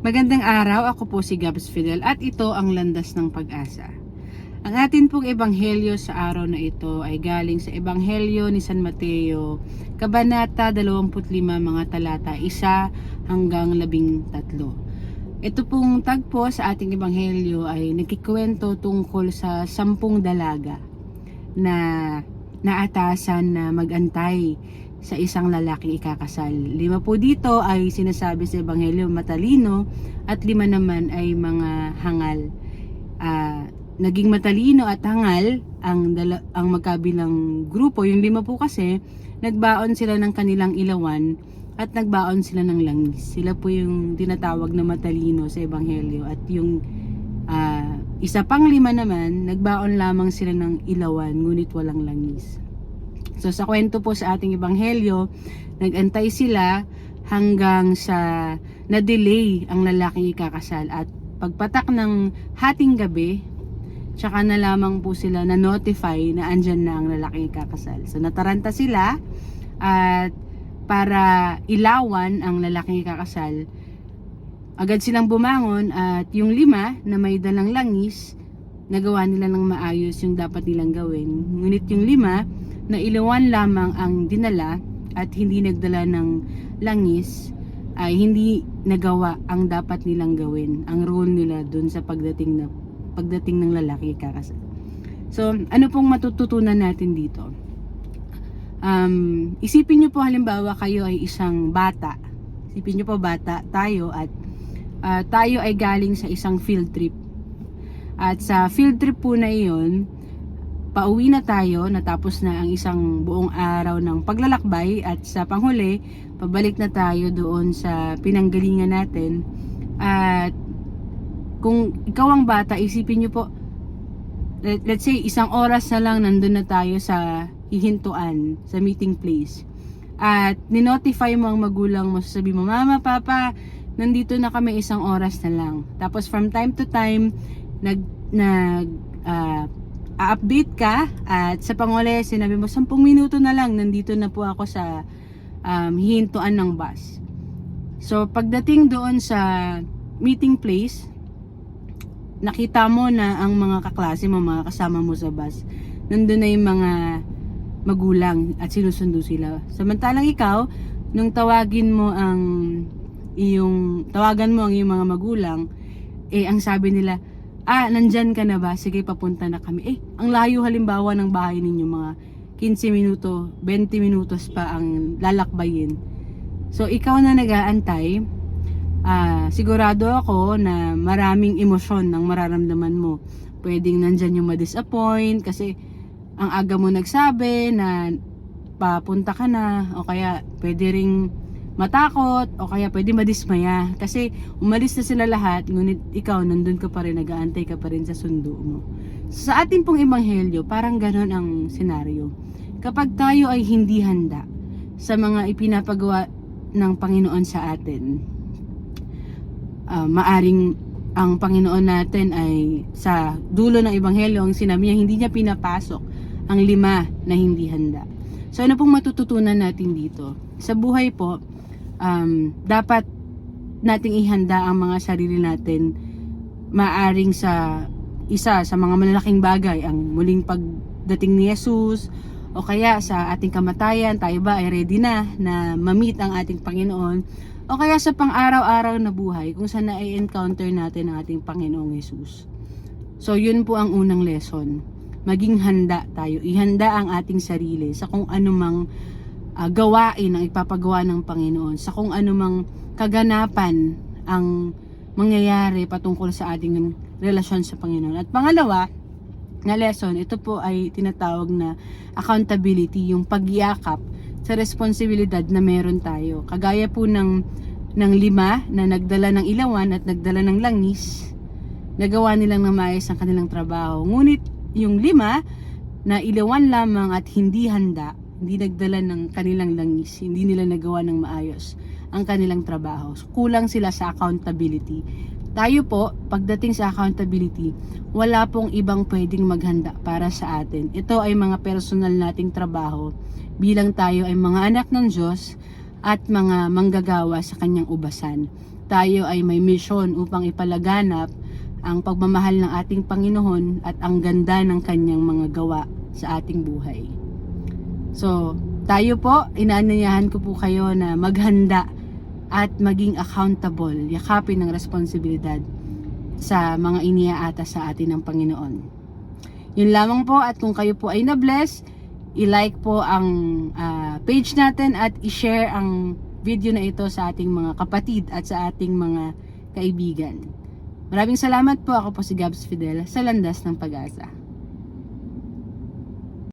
Magandang araw, ako po si Gabs Fidel at ito ang Landas ng Pag-asa. Ang atin pong ebanghelyo sa araw na ito ay galing sa ebanghelyo ni San Mateo, Kabanata 25 mga talata 1 hanggang 13. Ito pong tagpo sa ating ebanghelyo ay nagkikwento tungkol sa sampung dalaga na naatasan na magantay sa isang lalaking ikakasal. Lima po dito ay sinasabi sa Ebanghelyo matalino at lima naman ay mga hangal. Ah, naging matalino at hangal ang, dala, ang magkabilang grupo. Yung lima po kasi, nagbaon sila ng kanilang ilawan at nagbaon sila ng langis. Sila po yung tinatawag na matalino sa Ebanghelyo at yung ah, isa pang lima naman, nagbaon lamang sila ng ilawan ngunit walang langis. So sa kwento po sa ating ebanghelyo, nagantay sila hanggang sa na-delay ang lalaking ikakasal at pagpatak ng hating gabi, tsaka na lamang po sila na notify na andyan na ang lalaking ikakasal. So nataranta sila at para ilawan ang lalaking ikakasal, agad silang bumangon at yung lima na may dalang langis, nagawa nila ng maayos yung dapat nilang gawin. Ngunit yung lima, na ilawan lamang ang dinala at hindi nagdala ng langis ay hindi nagawa ang dapat nilang gawin ang role nila dun sa pagdating na pagdating ng lalaki kakasal. So, ano pong matututunan natin dito? Um, isipin nyo po halimbawa kayo ay isang bata. Isipin nyo po bata tayo at ah, tayo ay galing sa isang field trip. At sa field trip po na iyon, pauwi na tayo, natapos na ang isang buong araw ng paglalakbay at sa panghuli, pabalik na tayo doon sa pinanggalingan natin. At kung ikaw ang bata, isipin nyo po, let, let's say isang oras na lang nandun na tayo sa hihintuan, sa meeting place. At ninotify mo ang magulang mo, sabi mo, Mama, Papa, nandito na kami isang oras na lang. Tapos from time to time, nag, nag, ah, a-update ka at sa panguli sinabi mo 10 minuto na lang nandito na po ako sa um, hihintuan ng bus. So pagdating doon sa meeting place, nakita mo na ang mga kaklase mo, mga kasama mo sa bus, nandun na yung mga magulang at sinusundo sila. Samantalang ikaw, nung tawagin mo ang iyong, tawagan mo ang iyong mga magulang, eh ang sabi nila, ah, nandyan ka na ba? Sige, papunta na kami. Eh, ang layo halimbawa ng bahay ninyo, mga 15 minuto, 20 minutos pa ang lalakbayin. So, ikaw na nag-aantay, ah, sigurado ako na maraming emosyon ng mararamdaman mo. Pwedeng nandyan yung ma-disappoint kasi ang aga mo nagsabi na papunta ka na o kaya pwede ring matakot o kaya pwede madismaya. Kasi umalis na sila lahat ngunit ikaw nandun ka pa rin nagaantay ka pa rin sa sundo mo. Sa ating pong ebanghelyo parang ganon ang senaryo. Kapag tayo ay hindi handa sa mga ipinapagawa ng Panginoon sa atin ah, maaring ang Panginoon natin ay sa dulo ng ebanghelyo ang sinabi niya hindi niya pinapasok ang lima na hindi handa. So ano pong matututunan natin dito? Sa buhay po um, dapat nating ihanda ang mga sarili natin. Maaring sa isa sa mga malalaking bagay ang muling pagdating ni Jesus o kaya sa ating kamatayan tayo ba ay ready na na ma-meet ang ating Panginoon o kaya sa pang-araw-araw na buhay kung saan na encounter natin ang ating Panginoong Jesus so yun po ang unang lesson. Maging handa tayo. Ihanda ang ating sarili sa kung anumang uh, gawain ang ipapagawa ng Panginoon sa kung anumang kaganapan ang mangyayari patungkol sa ating relasyon sa Panginoon. At pangalawa, na lesson, ito po ay tinatawag na accountability, yung pagyakap sa responsibilidad na meron tayo. Kagaya po ng, ng lima na nagdala ng ilawan at nagdala ng langis, nagawa nilang na maayos ang kanilang trabaho. Ngunit yung lima na ilawan lamang at hindi handa, hindi nagdala ng kanilang langis, hindi nila nagawa ng maayos ang kanilang trabaho. Kulang sila sa accountability. Tayo po, pagdating sa accountability, wala pong ibang pwedeng maghanda para sa atin. Ito ay mga personal nating trabaho bilang tayo ay mga anak ng Diyos at mga manggagawa sa kanyang ubasan. Tayo ay may misyon upang ipalaganap ang pagmamahal ng ating Panginoon at ang ganda ng kanyang mga gawa sa ating buhay. So, tayo po, inaanyayahan ko po kayo na maghanda at maging accountable, yakapin ng responsibilidad sa mga iniaata sa atin ng Panginoon. Yun lamang po at kung kayo po ay na-bless, i-like po ang ah, page natin at i-share ang video na ito sa ating mga kapatid at sa ating mga kaibigan. Maraming salamat po. Ako po si Gabs Fidel sa Landas ng Pag-asa.